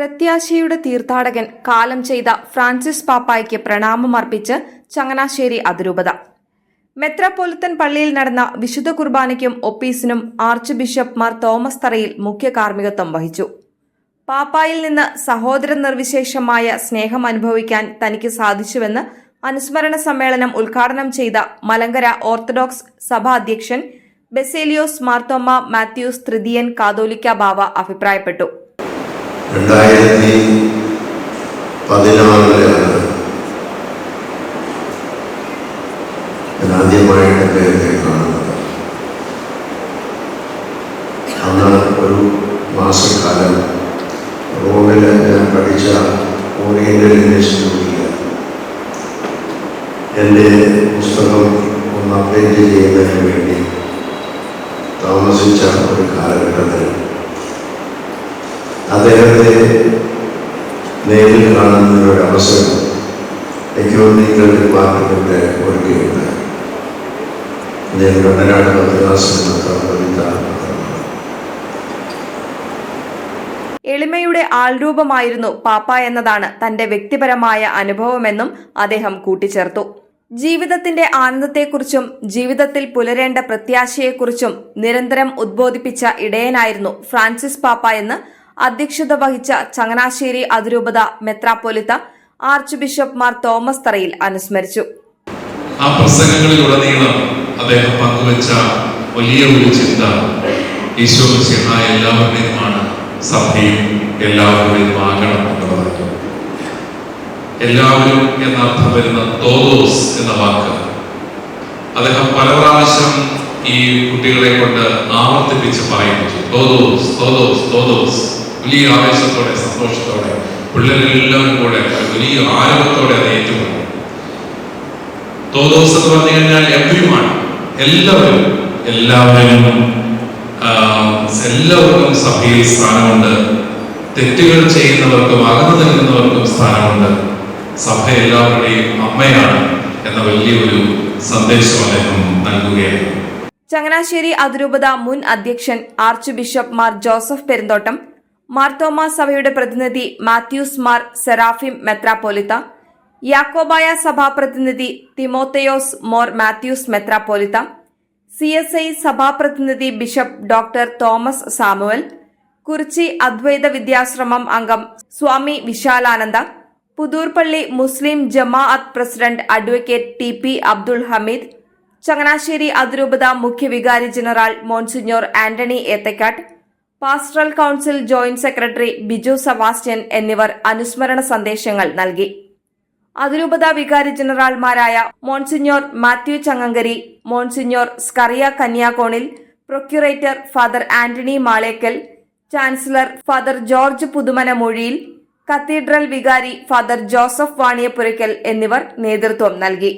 പ്രത്യാശയുടെ തീർത്ഥാടകൻ കാലം ചെയ്ത ഫ്രാൻസിസ് പാപ്പായ്ക്ക് പ്രണാമമർപ്പിച്ച് ചങ്ങനാശ്ശേരി അതിരൂപത. മെത്രാപ്പൊലിത്തൻ പള്ളിയിൽ നടന്ന വിശുദ്ധ കുർബാനയ്ക്കും ഒപ്പീസിനും archbishop Mar Thomas Tharayil മുഖ്യ കാർമ്മികത്വം വഹിച്ചു. പാപ്പായിൽ നിന്ന് സഹോദര നിർവിശേഷമായ സ്നേഹം അനുഭവിക്കാൻ തനിക്ക് സാധിച്ചുവെന്ന് അനുസ്മരണ സമ്മേളനം ഉദ്ഘാടനം ചെയ്ത മലങ്കര ഓർത്തഡോക്സ് സഭാ അധ്യക്ഷൻ ബെസേലിയോസ് മാർത്തോമ മാത്യൂസ് തൃതീയൻ കാതോലിക്ക ബാവ അഭിപ്രായപ്പെട്ടു. രണ്ടായിരത്തി പതിനാറിലാണ് ഞാൻ ആദ്യമായിട്ട് അദ്ദേഹത്തെ കാണുന്നത്. അന്ന് ഒരു മാസക്കാലം റോമിൽ ഞാൻ പഠിച്ച ഓറിയന്റൽ ഇൻസ്റ്റിറ്റ്യൂട്ടിൽ എന്റെ പുസ്തകം ഒന്ന് അപ്ഡേറ്റ് ചെയ്യുന്നതിന് വേണ്ടി താമസിച്ച ഒരു കാലഘട്ടത്തിൽ അദ്ദേഹത്തെ നേരിൽ കാണുന്നതിനൊരു അവസരം എനിക്കോ നിങ്ങളുടെ പാർട്ടികളുടെ ഒരുക്കുകയുണ്ട് അദ്ദേഹം കണ്ണനാട് മെത്രാപ്പൊലീത്ത എളിമയുടെ ആൾരൂപമായിരുന്നു പാപ്പ എന്നതാണ് തന്റെ വ്യക്തിപരമായ അനുഭവമെന്നും അദ്ദേഹം കൂട്ടിച്ചേർത്തു. ജീവിതത്തിന്റെ ആനന്ദത്തെക്കുറിച്ചും ജീവിതത്തിൽ പുലരേണ്ട പ്രത്യാശയെക്കുറിച്ചും നിരന്തരം ഉദ്ബോധിപ്പിച്ച ഇടയനായിരുന്നു ഫ്രാൻസിസ് പാപ്പ എന്ന് അധ്യക്ഷത വഹിച്ച ചങ്ങനാശ്ശേരി അതിരൂപത മെത്രാപ്പൊലിത്ത archbishop Mar Thomas Tharayil അനുസ്മരിച്ചു. ആ പ്രസംഗങ്ങളിലുടനീളം അദ്ദേഹം പങ്കുവച്ച വലിയ ഒരു ചിന്ത ഈശോ മിശിഹായ എല്ലാവരുടെയുമാണ് സഭയും എല്ലാവരുടെയും ആകണം എന്നുള്ളതായിരുന്നു. എല്ലാവരും എന്നർത്ഥം വരുന്ന തോതോസ് എന്ന വാക്ക്. അദ്ദേഹം പല പ്രാവശ്യം ഈ കുട്ടികളെ കൊണ്ട് ആവർത്തിപ്പിച്ച് പറയുന്നു. തോതോസ് തോതോസ് തോതോസ്. വലിയ ആവേശത്തോടെ സന്തോഷത്തോടെ പിള്ളേരെല്ലാവരും കൂടെ വലിയ ആരവത്തോടെ അത് ഏറ്റുകൊണ്ടു തോതോസ് എന്ന് പറഞ്ഞു കഴിഞ്ഞാൽ എല്ലാവരും എല്ലാവരും എല്ലാവർക്കും സഭയിൽ സ്ഥാനമുണ്ട്. തെറ്റുകൾ ചെയ്യുന്നവർക്കും അകന്നു നിൽക്കുന്നവർക്കും സ്ഥാനമുണ്ട്. സഭ എല്ലാവരുടെയും അമ്മയാണ് എന്ന വലിയൊരു സന്ദേശം അദ്ദേഹം നൽകുകയാണ്. ചങ്ങനാശ്ശേരി അതിരൂപത മുൻ അധ്യക്ഷൻ archbishop Mar Joseph Perumthottam Marthoma സഭയുടെ പ്രതിനിധി മാത്യൂസ് മാർ സെറാഫിം മെത്രാപ്പോലിത്ത യാക്കോബായ സഭാ പ്രതിനിധി തിമോത്തയോസ് മോർ മാത്യൂസ് മെത്രാപ്പോലിത്ത സി എസ് ഐ സഭാ പ്രതിനിധി bishop doctor Thomas Samuel Kurichi Advaita Vidyashramam അംഗം Swami Vishalananda Puthurppally Muslim Jamaat president advocate T P Abdul Hameed Changanassery അതിരൂപത മുഖ്യവികാരി general monsignor Antony Ethakkattu pastoral council joint secretary Biju Sebastian എന്നിവർ അനുസ്മരണ സന്ദേശങ്ങൾ നൽകി. അതിരൂപത വികാരി ജനറൽമാരായ monsignor Mathew Changankari monsignor Skaria Kanyakonil procurator father Antony Malekkal chancellor father George Puthumana മൊഴിയിൽ cathedral വികാരി father Joseph Vaniyapurackal എന്നിവർ നേതൃത്വം നൽകി.